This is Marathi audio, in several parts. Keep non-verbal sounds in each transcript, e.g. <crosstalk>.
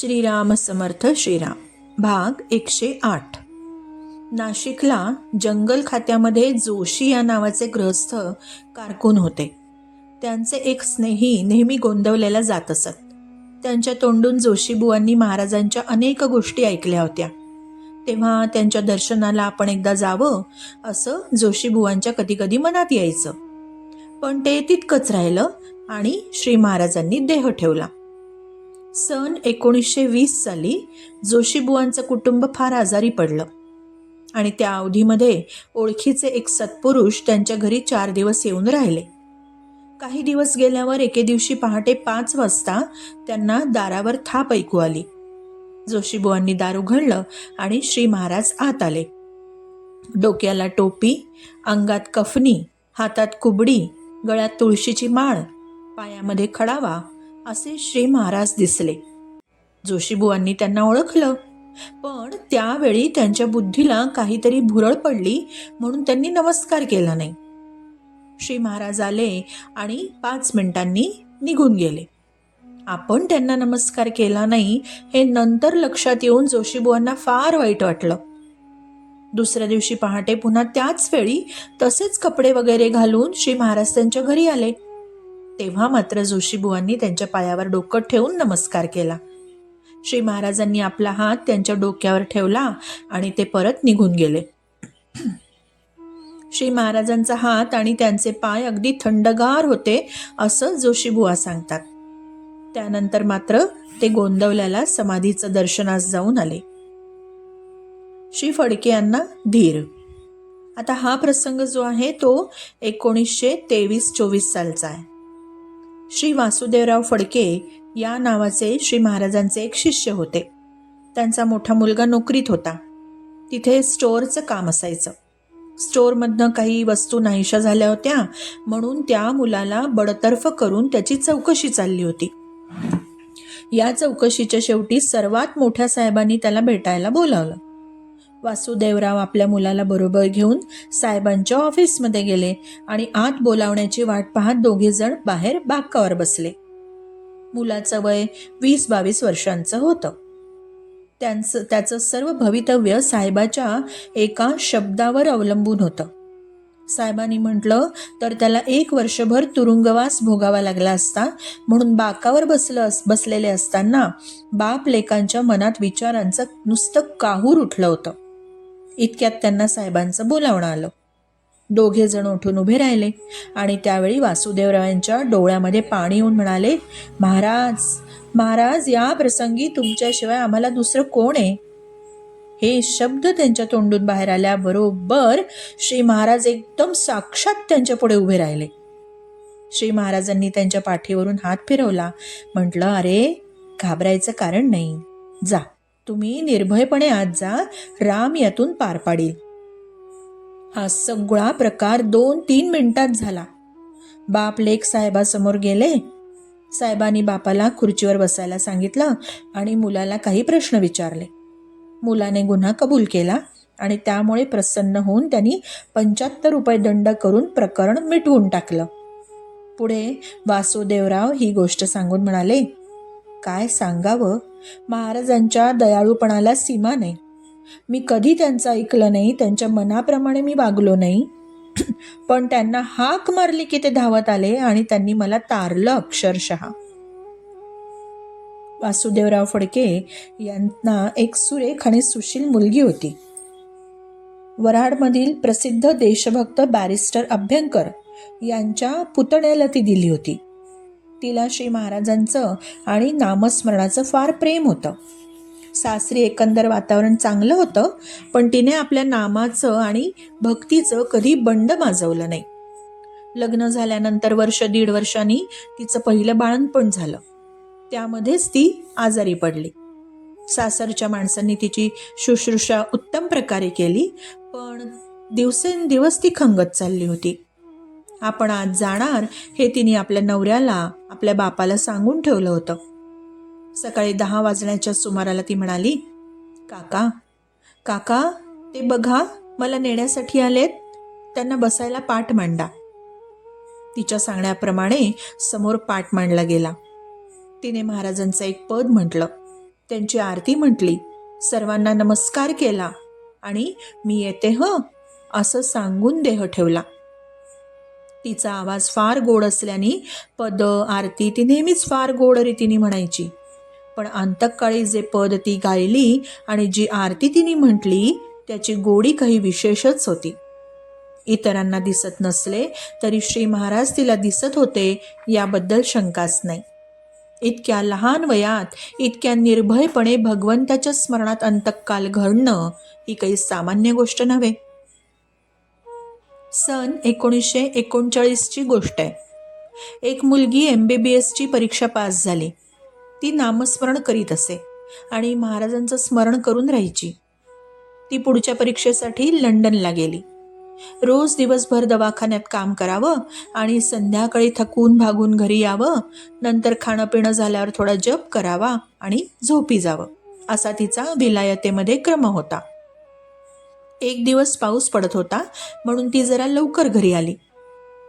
श्रीराम समर्थ श्रीराम. भाग एकशे आठ. नाशिकला जंगल खात्यामध्ये जोशी या नावाचे ग्रहस्थ कारकून होते. त्यांचे एक स्नेही नेहमी गोंदवलेला जात असत. त्यांच्या तोंडून जोशीबुवांनी महाराजांच्या अनेक गोष्टी ऐकल्या होत्या. तेव्हा त्यांच्या दर्शनाला आपण एकदा जावं असं जोशीबुवांच्या कधीकधी मनात यायचं. पण ते तितकंच राहिलं आणि श्री महाराजांनी देह ठेवला. सन एकोणीसशे वीस साली जोशीबुवांचं कुटुंब फार आजारी पडलं. आणि त्या अवधीमध्ये ओळखीचे एक सत्पुरुष त्यांच्या घरी चार दिवस येऊन राहिले. काही दिवस गेल्यावर एके दिवशी पहाटे पाच वाजता त्यांना दारावर थाप ऐकू आली. जोशीबुवांनी दार उघडलं आणि श्री महाराज आत आले. डोक्याला टोपी अंगात कफनी हातात कुबडी गळ्यात तुळशीची माळ पायामध्ये खडावा असे श्री महाराज दिसले. जोशीबुवांनी त्यांना ओळखलं. पण त्यावेळी त्यांच्या बुद्धीला काहीतरी भुरळ पडली म्हणून त्यांनी नमस्कार केला नाही. श्री महाराज आले आणि पाच मिनिटांनी निघून गेले. आपण त्यांना नमस्कार केला नाही हे नंतर लक्षात येऊन जोशीबुवांना फार वाईट वाटलं. दुसऱ्या दिवशी पहाटे पुन्हा त्याच वेळी तसेच कपडे वगैरे घालून श्री महाराज त्यांच्या घरी आले. तेव्हा मात्र जोशीबुवांनी त्यांच्या पायावर डोकं ठेवून नमस्कार केला. श्री महाराजांनी आपला हात त्यांच्या डोक्यावर ठेवला आणि ते परत निघून गेले. <clears throat> श्री महाराजांचा हात आणि त्यांचे पाय अगदी थंडगार होते असं जोशीबुवा सांगतात. त्यानंतर मात्र ते गोंदवल्याला समाधीचं दर्शनास जाऊन आले. श्री फडके यांना धीर. आता हा प्रसंग जो आहे तो एकोणीसशे तेवीस चोवीस सालचा आहे. श्री वासुदेवराव फडके या नावाचे श्री महाराजांचे एक शिष्य होते. त्यांचा मोठा मुलगा नोकरीत होता. तिथे स्टोअरचं काम असायचं. स्टोअरमधनं काही वस्तू नाहीशा झाल्या होत्या म्हणून त्या मुलाला बडतर्फ करून त्याची चौकशी चालली होती. या चौकशीच्या शेवटी सर्वात मोठ्या साहेबांनी त्याला भेटायला बोलावलं. वासुदेवराव आपल्या मुलाला बरोबर घेऊन साहेबांच्या ऑफिसमध्ये गेले आणि आत बोलावण्याची वाट पाहत दोघे जण बाहेर बाकावर बसले. मुलाचं वय वीस बावीस वर्षांचं होतं. त्यांचं त्याचं सर्व भवितव्य साहेबाच्या एका शब्दावर अवलंबून होतं. साहेबांनी म्हटलं तर त्याला एक वर्षभर तुरुंगवास भोगावा लागला असता म्हणून बाकावर बसलं बसलेले असताना बाप लेकांच्या मनात विचारांचं नुसतं काहूर उठलं होतं. इतक्यात त्यांना साहेबांचं बोलावणं आलं. दोघेजण उठून उभे राहिले आणि त्यावेळी वासुदेवरावांच्या डोळ्यामध्ये पाणी येऊन म्हणाले महाराज महाराज या प्रसंगी तुमच्याशिवाय आम्हाला दुसरं कोण आहे? हे शब्द त्यांच्या तोंडून बाहेर आल्याबरोबर श्री महाराज एकदम साक्षात त्यांच्या पुढे उभे राहिले. श्री महाराजांनी त्यांच्या पाठीवरून हात फिरवला. म्हटलं अरे घाबरायचं कारण नाही. जा. तुम्ही निर्भयपणे आज जा राम यातून पार पाडील. हा सगळा प्रकार दोन तीन मिनिटात झाला. बाप लेख साहेबासमोर गेले. साहेबांनी बापाला खुर्चीवर बसायला सांगितलं आणि मुलाला काही प्रश्न विचारले. मुलाने गुन्हा कबूल केला आणि त्यामुळे प्रसन्न होऊन त्यांनी पंच्याहत्तर रुपये दंड करून प्रकरण मिटवून टाकलं. पुढे वासुदेवराव ही गोष्ट सांगून म्हणाले काय सांगावं? महाराजांच्या दयाळूपणाला सीमा नाही. मी कधी त्यांचं ऐकलं नाही त्यांच्या मनाप्रमाणे मी वागलो नाही. <clears throat> पण त्यांना हाक मारली की ते धावत आले आणि त्यांनी मला तारलं अक्षरशः. वासुदेवराव फडके यांना एक सुरेख आणि सुशील मुलगी होती. वराडमधील प्रसिद्ध देशभक्त बॅरिस्टर अभ्यंकर यांच्या पुतण्याला ती दिली होती. तिला श्री महाराजांचं आणि नामस्मरणाचं फार प्रेम होतं. सासरी एकंदर वातावरण चांगलं होतं पण तिने आपल्या नामाचं आणि भक्तीचं कधी बंड माजवलं नाही. लग्न झाल्यानंतर वर्ष दीड वर्षांनी तिचं पहिलं बाळणपण झालं. त्यामध्येच ती आजारी पडली. सासरच्या माणसांनी तिची शुश्रूषा उत्तम प्रकारे केली पण दिवसेंदिवस ती खंगत चालली होती. आपण आज जाणार हे तिने आपल्या नवऱ्याला आपल्या बापाला सांगून ठेवलं होतं. सकाळी दहा वाजण्याच्या सुमाराला ती म्हणाली काका काका ते बघा मला नेण्यासाठी आलेत. त्यांना बसायला पाठ मांडा. तिच्या सांगण्याप्रमाणे समोर पाठ मांडला गेला. तिने महाराजांचं एक पद म्हटलं. त्यांची आरती म्हटली सर्वांना नमस्कार केला आणि मी येते ह असं सांगून देह ठेवला. तिचा आवाज फार गोड असल्याने पद आरती ती नेहमीच फार गोड रीतीने म्हणायची. पण अंतकाळी जे पद ती गायली आणि जी आरती तिने म्हटली त्याची गोडी काही विशेषच होती. इतरांना दिसत नसले तरी श्री महाराज तिला दिसत होते याबद्दल शंकाच नाही. इतक्या लहान वयात इतक्या निर्भयपणे भगवंताच्या स्मरणात अंतकाल घडणं ही काही सामान्य गोष्ट नव्हे. सन एकोणीसशे एकोणचाळीसची गोष्ट आहे. एक मुलगी एम बी बी एसची परीक्षा पास झाली. ती नामस्मरण करीत असे आणि महाराजांचं स्मरण करून राहायची. ती पुढच्या परीक्षेसाठी लंडनला गेली. रोज दिवसभर दवाखान्यात काम करावं आणि संध्याकाळी थकून भागून घरी यावं नंतर खाणं पिणं झाल्यावर थोडा जप करावा आणि झोपी जावं असा तिचा विलायतेमध्ये क्रम होता. एक दिवस पाऊस पडत होता म्हणून ती जरा लवकर घरी आली.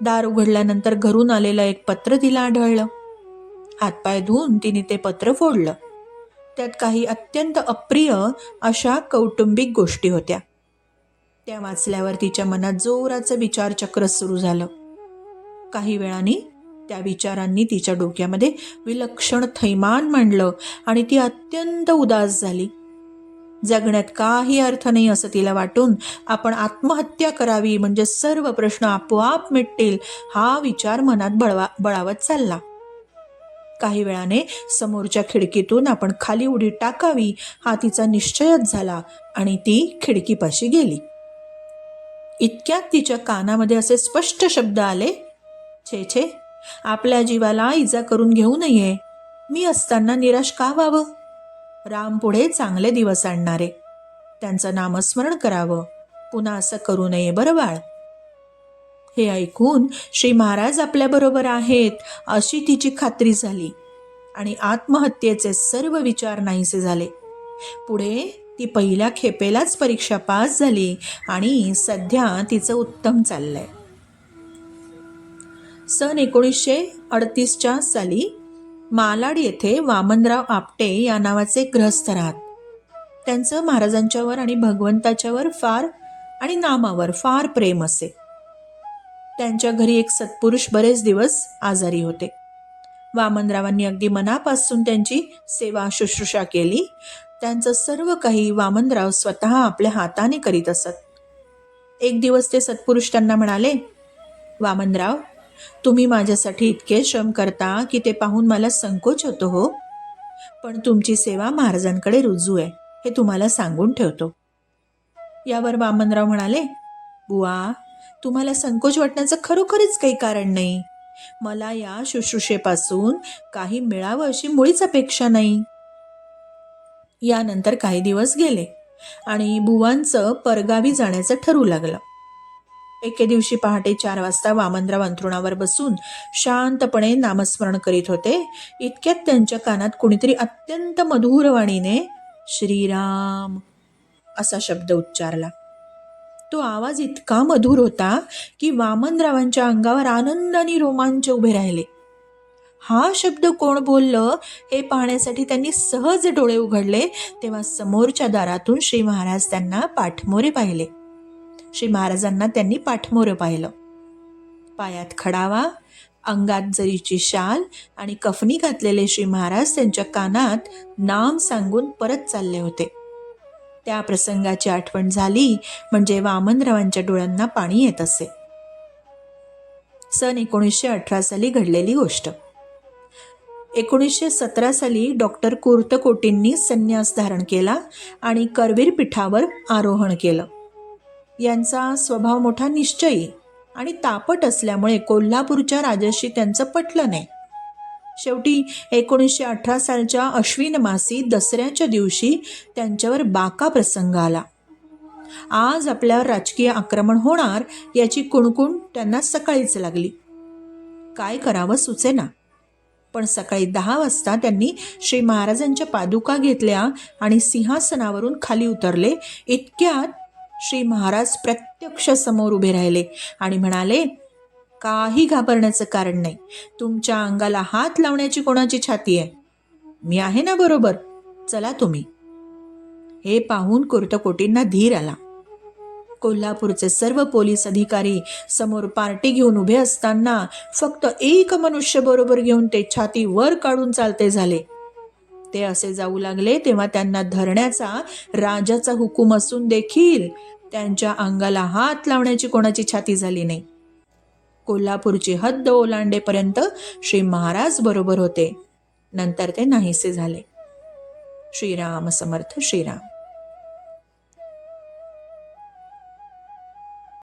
दार उघडल्यानंतर घरून आलेलं एक पत्र तिला आढळलं. हातपाय धुवून तिने ते पत्र फोडलं. त्यात काही अत्यंत अप्रिय अशा कौटुंबिक गोष्टी होत्या. त्या वाचल्यावर तिच्या मनात जोराचं विचारचक्र सुरू झालं. काही वेळाने त्या विचारांनी तिच्या डोक्यामध्ये विलक्षण थैमान मांडलं आणि ती अत्यंत उदास झाली. जगण्यात काही अर्थ नाही असं तिला वाटून आपण आत्महत्या करावी म्हणजे सर्व प्रश्न आपोआप मिटतील हा विचार मनात बळवा बळावत चालला. काही वेळाने समोरच्या खिडकीतून आपण खाली उडी टाकावी हा तिचा निश्चयच झाला आणि ती खिडकीपाशी गेली. इतक्यात तिच्या कानामध्ये असे स्पष्ट शब्द आले छे छे आपल्या जीवाला इजा करून घेऊ नये. मी असताना निराश का व्हावं? राम पुढे चांगले दिवस आणणारे. त्यांचं नामस्मरण करावं. पुन्हा असं करू नये बरं बाळ. हे ऐकून श्री महाराज आपल्याबरोबर आहेत अशी तिची खात्री झाली. आणि आत्महत्येचे सर्व विचार नाहीसे झाले. पुढे ती पहिल्या खेपेलाच परीक्षा पास झाली आणि सध्या तिचं उत्तम चाललंय. सन एकोणीसशे अडतीसच्या साली मालाड येथे वामनराव आपटे या नावाचे ग्रहस्थ राहत. त्यांचं महाराजांच्यावर आणि भगवंताच्यावर फार आणि नामावर फार प्रेम असे. त्यांच्या घरी एक सत्पुरुष बरेच दिवस आजारी होते. वामनरावांनी अगदी मनापासून त्यांची सेवा शुश्रूषा केली. त्यांचं सर्व काही वामनराव स्वतः आपल्या हाताने करीत असत. एक दिवस ते सत्पुरुष त्यांना म्हणाले वामनराव तुम्ही माझ्यासाठी इतके श्रम करता की ते पाहून मला संकोच होतो हो. पण तुमची सेवा महाराजांकडे रुजू आहे हे तुम्हाला सांगून ठेवतो. यावर वामनराव म्हणाले बुवा तुम्हाला संकोच वाटण्याचं खरोखरच काही कारण नाही. मला या शुश्रूषेपासून काही मिळावं अशी मुळीच अपेक्षा नाही. यानंतर काही दिवस गेले आणि बुवांचं परगावी जाण्याचं ठरू लागलं. एके दिवशी पहाटे चार वाजता वामनराव अंथरुणावर बसून शांतपणे नामस्मरण करीत होते. इतक्यात त्यांच्या कानात कुणीतरी अत्यंत मधुरवाणीने श्रीराम असा शब्द उच्चारला. तो आवाज इतका मधुर होता की वामनरावांच्या अंगावर आनंद आणि रोमांच उभे राहिले. हा शब्द कोण बोललं हे पाहण्यासाठी त्यांनी सहज डोळे उघडले तेव्हा समोरच्या दारातून श्री महाराज त्यांना पाठमोरे पाहिले. श्री महाराजांना त्यांनी पाठमोरं पाहिलं. पायात खडावा अंगात जरीची शाल आणि कफनी घातलेले श्री महाराज त्यांच्या कानात नाम सांगून परत चालले होते. त्या प्रसंगाची आठवण झाली म्हणजे वामनरावांच्या डोळ्यांना पाणी येत असे. सन एकोणीसशे अठरा साली घडलेली गोष्ट. एकोणीसशे सतरा साली डॉक्टर कुर्तकोटींनी संन्यास धारण केला आणि करवीर पीठावर आरोहण केलं. यांचा स्वभाव मोठा निश्चयी आणि तापट असल्यामुळे कोल्हापूरच्या राजाशी त्यांचं पटलं नाही. शेवटी एकोणीसशे अठरा सालच्या अश्विन मासी दसऱ्याच्या दिवशी त्यांच्यावर बाका प्रसंग आला. आज आपल्यावर राजकीय आक्रमण होणार याची कुणकुण त्यांना सकाळीच लागली. काय करावं सुचेना. पण सकाळी दहा वाजता त्यांनी श्री महाराजांच्या पादुका घेतल्या आणि सिंहासनावरून खाली उतरले इतक्यात श्री महाराज प्रत्यक्ष समोर उभे राहिले आणि म्हणाले काही घाबरण्याचं कारण नाही. तुमच्या अंगाला हात लावण्याची कोणाची छाती आहे? मी आहे ना बरोबर? चला तुम्ही. हे पाहून कुर्तकोटींना धीर आला. कोल्हापूरचे सर्व पोलीस अधिकारी समोर पार्टी घेऊन उभे असताना फक्त एक मनुष्य बरोबर घेऊन ते छाती वर काढून चालते झाले. ते असे जाऊ लागले तेव्हा त्यांना धरण्याचा राजाचा हुकूम असून देखील त्यांच्या अंगाला हात लावण्याची कोणाची छाती झाली नाही. कोल्हापूरची हद्द ओलांडेपर्यंत श्री महाराज बरोबर होते. नंतर ते नाहीसे झाले. श्रीराम समर्थ श्रीराम.